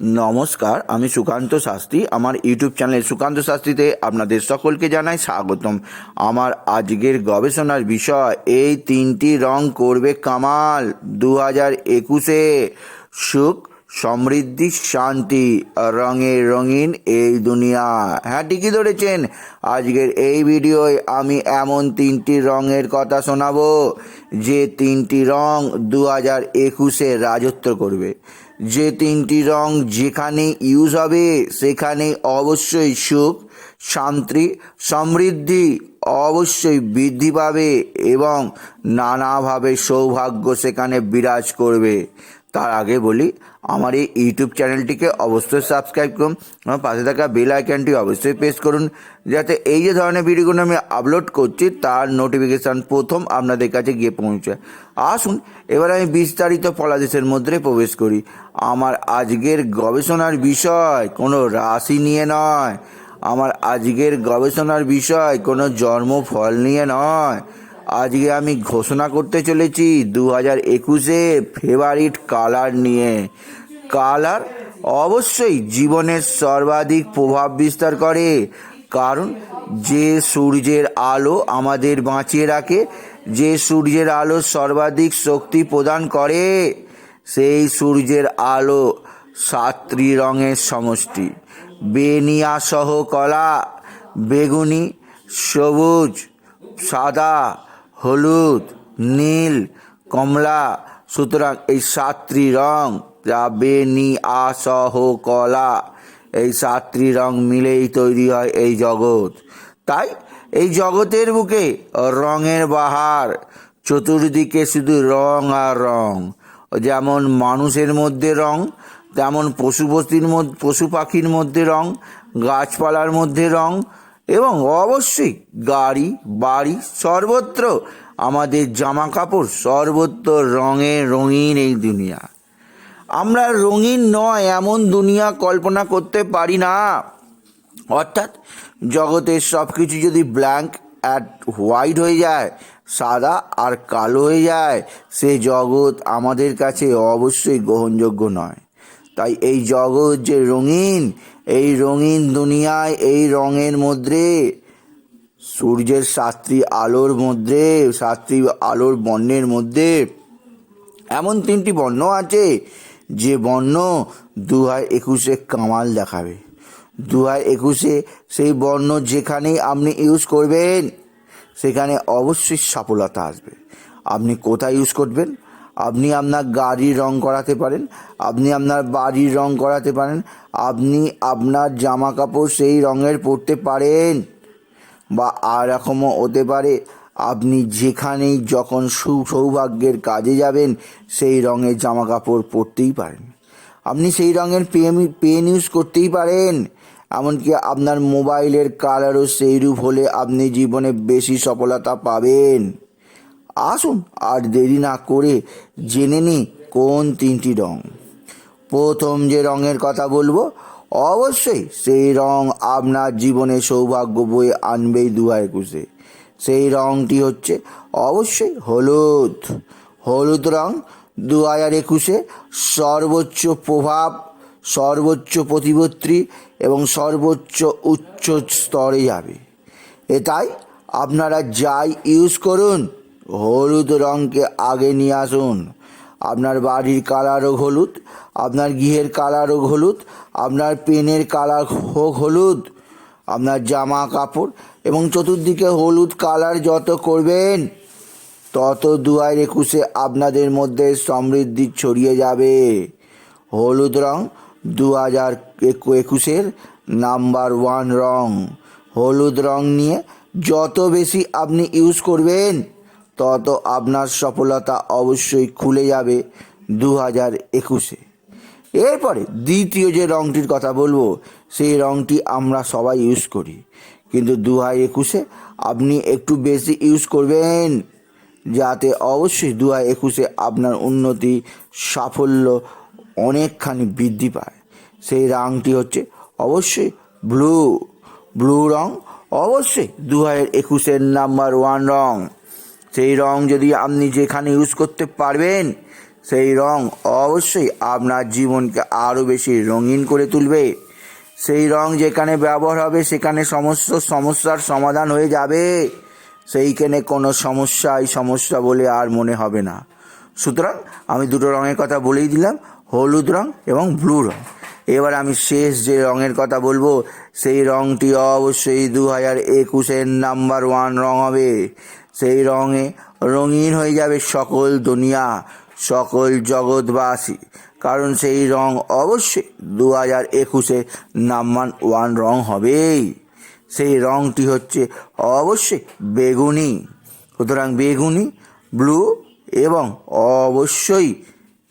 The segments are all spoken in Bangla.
নমস্কার, আমি সুকান্ত শাস্ত্রী। আমার ইউটিউব চ্যানেল সুকান্ত শাস্ত্রীতে আপনাদের সকলকে জানাই স্বাগতম। আমার আজকের গবেষণার বিষয়, এই তিনটি রং করবে কামাল দু হাজার একুশে। সুখ, সমৃদ্ধি, শান্তি, রঙে রঙিন এই দুনিয়া। হ্যাঁ ঠিকই ধরেছেন। আজকের এই ভিডিওয় আমি এমন তিনটি রঙের কথা শোনাবো, যে তিনটি রং দু হাজার একুশে রাজত্ব করবে। যে তিনটি রং যেখানে ইউজ হবে, সেখানে অবশ্যই সুখ, শান্তি, সমৃদ্ধি অবশ্যই বৃদ্ধি পাবে এবং নানাভাবে সৌভাগ্য সেখানে বিরাজ করবে। তার আগে বলি, আমার এই ইউটিউব চ্যানেলটিকে অবশ্যই সাবস্ক্রাইব করুন। আমার পাশে থাকা বেল আইকনটি অবশ্যই প্রেস করুন, যাতে এই যে ধরনের ভিডিওগুলো আমি আপলোড করছি, তার নোটিফিকেশান প্রথম আপনাদের কাছে গিয়ে পৌঁছায় আসুন, এবার আমি বিস্তারিত ফলাদেশের মধ্যে প্রবেশ করি। আমার আজকের গবেষণার বিষয় কোনো রাশি নিয়ে নয়। আমার আজকের গবেষণার বিষয় কোনো জন্মফল নিয়ে নয়। আজকে আমি ঘোষণা করতে চলেছি দু হাজার একুশে ফেভারিট কালার নিয়ে। কালার অবশ্যই জীবনের সর্বাধিক প্রভাব বিস্তার করে, কারণ যে সূর্যের আলো আমাদের বাঁচিয়ে রাখে, যে সূর্যের আলো সর্বাধিক শক্তি প্রদান করে, সেই সূর্যের আলো সাতটি রঙের সমষ্টি। বেনিয়া সহ কলা, বেগুনি, সবুজ, সাদা হলুদ, নীল, কমলা, সুতরাং এই সাতটি রং যা বেনি আসহ কলা এই সাতটি রং মিলেই তৈরি হয় এই জগৎ। তাই এই জগতের বুকে রঙের বাহার, চতুর্দিকে শুধু রং আর রং। যেমন মানুষের মধ্যে রং, তেমন পশু মধ্যে, পশু পাখির মধ্যে রং, গাছপালার মধ্যে রং এবং অবশ্যই গাড়ি, বাড়ি, সর্বত্র আমাদের জামা কাপড় সর্বত্র রঙে রঙিন এই দুনিয়া। আমরা রঙিন নয়, এমন দুনিয়া কল্পনা করতে পারি না। অর্থাৎ জগতের সব কিছু যদি ব্ল্যাঙ্ক অ্যাট হোয়াইট হয়ে যায়, সাদা আর কালো হয়ে যায়, সে জগৎ আমাদের কাছে অবশ্যই গ্রহণযোগ্য নয়। তাই এই জগৎ যে রঙিন এই রঙিন দুনিয়ায়, এই রঙের মধ্যে। সূর্যের সাতটি আলোর মধ্যে, সাতটি আলোর বর্ণের মধ্যে। এমন তিনটি বর্ণ আছে, যে বর্ণ দু হাজার একুশে কামাল দেখাবে। দু হাজার একুশে সেই বর্ণ যেখানেই আপনি ইউজ করবেন, সেখানে অবশ্যই সফলতা আসবে। আপনি কোথায় ইউজ করবেন? আপনি আপনার গাড়ির রং করাতে পারেন, আপনি আপনার বাড়ির রং করাতে পারেন, আপনি আপনার জামা কাপড় সেই রঙের পরতে পারেন বা আর রকমও হতে পারে। আপনি যেখানেই যখন সু সৌভাগ্যের কাজে যাবেন, সেই রঙের জামা কাপড় পরতেই পারেন। আপনি সেই রঙের পেন পেন ইউজ করতেই পারেন। এমনকি আপনার মোবাইলের কালারও সেইরূপ হলে আপনি জীবনে বেশি সফলতা পাবেন। আসুন আর দেরি না করে জেনে নিই কোন তিনটি রং। প্রথম যে রঙের কথা বলব, অবশ্যই সেই রং আপনার জীবনে সৌভাগ্য বয়ে আনবেই দু একুশে। সেই রংটি হচ্ছে অবশ্যই হলুদ। হলুদ রং দু হাজার একুশে সর্বোচ্চ প্রভাব, সর্বোচ্চ প্রতিপত্তি এবং সর্বোচ্চ উচ্চ স্তরে যাবে। এটাই আপনারা যাই ইউজ করুন হলুদ রঙকে আগে নিয়ে আসুন। আপনার বাড়ির কালার হোক হলুদ, আপনার গৃহের কালার হোক হলুদ, আপনার পেনের কালার হোক হলুদ, আপনার জামা কাপড় এবং চতুর্দিকে হলুদ কালার যত করবেন, তত দু হাজার একুশে আপনাদের মধ্যে সমৃদ্ধি ছড়িয়ে যাবে। হলুদ রং দু হাজার একুশের নাম্বার ওয়ান রং। হলুদ রং নিয়ে যত বেশি আপনি ইউজ করবেন তত আপনার সফলতা অবশ্যই খুলে যাবে দু হাজার একুশে। এরপরে দ্বিতীয় যে রংটির কথা বলব, সেই রংটি আমরা সবাই ইউজ করি। কিন্তু দু হাজার একুশে আপনি একটু বেশি ইউজ করবেন, যাতে অবশ্যই দু হাজার একুশে আপনার উন্নতি, সাফল্য অনেকখানি বৃদ্ধি পায়। সেই রংটি হচ্ছে অবশ্যই ব্লু ব্লু রং অবশ্যই দু হাজার একুশের নাম্বার ওয়ান রং। সেই রং যদি আপনি যেখানে ইউজ করতে পারবেন, সেই রং অবশ্যই আপনার জীবনকে আরও বেশি রঙিন করে তুলবে। সেই রং যেখানে ব্যবহার হবে, সেখানে সমস্ত সমস্যার সমাধান হয়ে যাবে। সেইখানে কোনো সমস্যাই সমস্যা বলে আর মনে হবে না। সুতরাং আমি দুটো রঙের কথা বলেই দিলাম, হলুদ রং এবং ব্লু রং। এবার আমি শেষ যে রঙের কথা বলব, সেই রংটি অবশ্যই দু হাজার একুশের নাম্বার ওয়ান রং হবে। সেই রঙে রঙিন হয়ে যাবে সকল দুনিয়া, সকল জগৎবাসী। কারণ সেই রং অবশ্যই দু হাজার একুশে নাম্বার ওয়ান রং হবেই। সেই রংটি হচ্ছে অবশ্যই বেগুনি। সুতরাং বেগুনি, ব্লু এবং অবশ্যই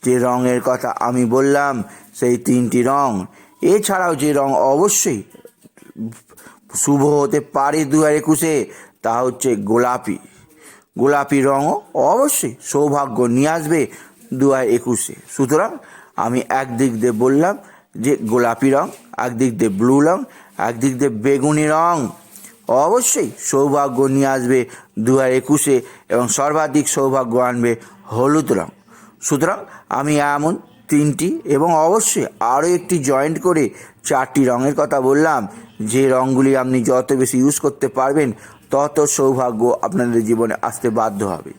যে রঙের কথা আমি বললাম, সেই তিনটি রং। এছাড়াও যে রং অবশ্যই শুভ হতে পারে দু হাজার একুশে, তা হচ্ছে গোলাপি। গোলাপি রঙও অবশ্যই সৌভাগ্য নিয়ে আসবে দু হাজার একুশে। সুতরাং আমি একদিক দিয়ে বললাম যে গোলাপি রং, একদিক দিয়ে ব্লু রং, একদিক দিয়ে বেগুনি রং, অবশ্যই সৌভাগ্য নিয়ে আসবে দু হাজার একুশে এবং সর্বাধিক সৌভাগ্য আনবে হলুদ রং। সুতরাং আমি এমন তিনটি এবং অবশ্যই আরও একটি জয়েন্ট করে চারটি রঙের কথা বললাম। যে রঙগুলি আপনি যত বেশি ইউজ করতে পারবেন, তত সৌভাগ্য আপনাদের জীবনে আসতে বাধ্য হবে।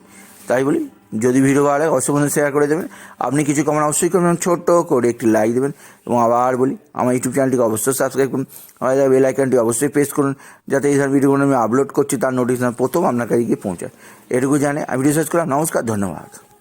তাই বলি, যদি ভিডিও ভালো লাগে, অবশ্যই বন্ধু শেয়ার করে দেবেন। আপনি কিছু কমেন্ট অবশ্যই করবেন ছোট্ট করে একটি লাইক দেবেন। এবং আবার বলি, আমার ইউটিউব চ্যানেলটিকে অবশ্যই সাবস্ক্রাইব করুন। আমাদের বেল আইকনটি অবশ্যই প্রেস করুন, যাতে এই ধরনের ভিডিওগুলো আমি আপলোড করছি, তার নোটিফিকেশন প্রথম আপনার কাছে গিয়ে পৌঁছায়। এটুকু জানে আমি ভিডিও শেষ করলাম। নমস্কার, ধন্যবাদ।